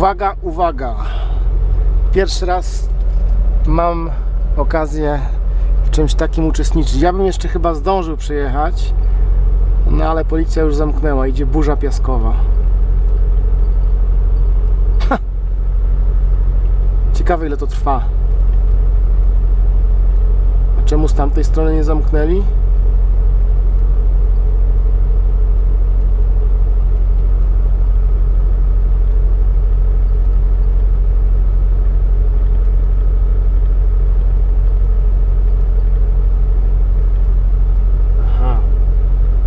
Uwaga, uwaga. Pierwszy raz mam okazję w czymś takim uczestniczyć. Ja bym jeszcze chyba zdążył przyjechać, no ale policja już zamknęła. Idzie burza piaskowa. Ha. Ciekawe ile to trwa. A czemu z tamtej strony nie zamknęli? Aha,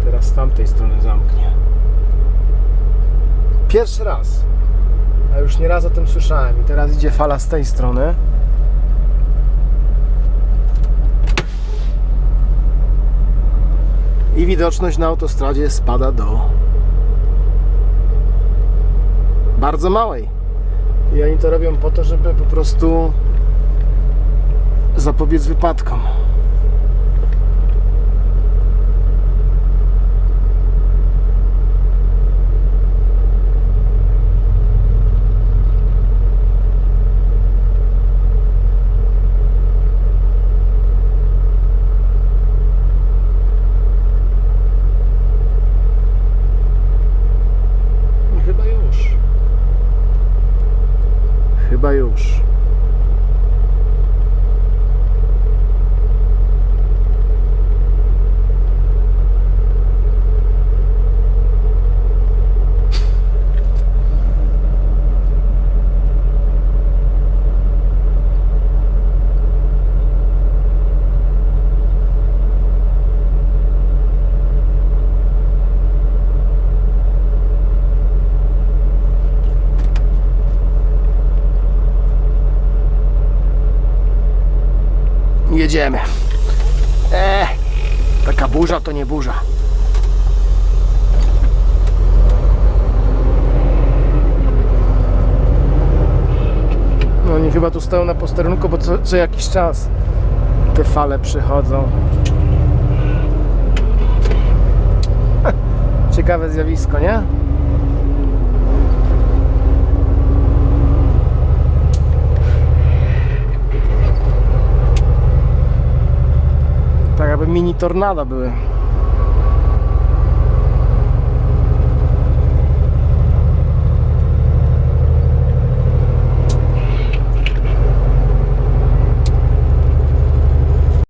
teraz z tamtej strony zamknie. Pierwszy raz. A już nie raz o tym słyszałem. I teraz idzie fala z tej strony. I widoczność na autostradzie spada do bardzo małej. I oni to robią po to, żeby po prostu zapobiec wypadkom. Chyba już. Chyba już. Jedziemy. Eee, taka burza to nie burza. No oni chyba tu stoją na posterunku, bo co, co jakiś czas te fale przychodzą. Ciekawe zjawisko, nie? Jakby mini tornada były.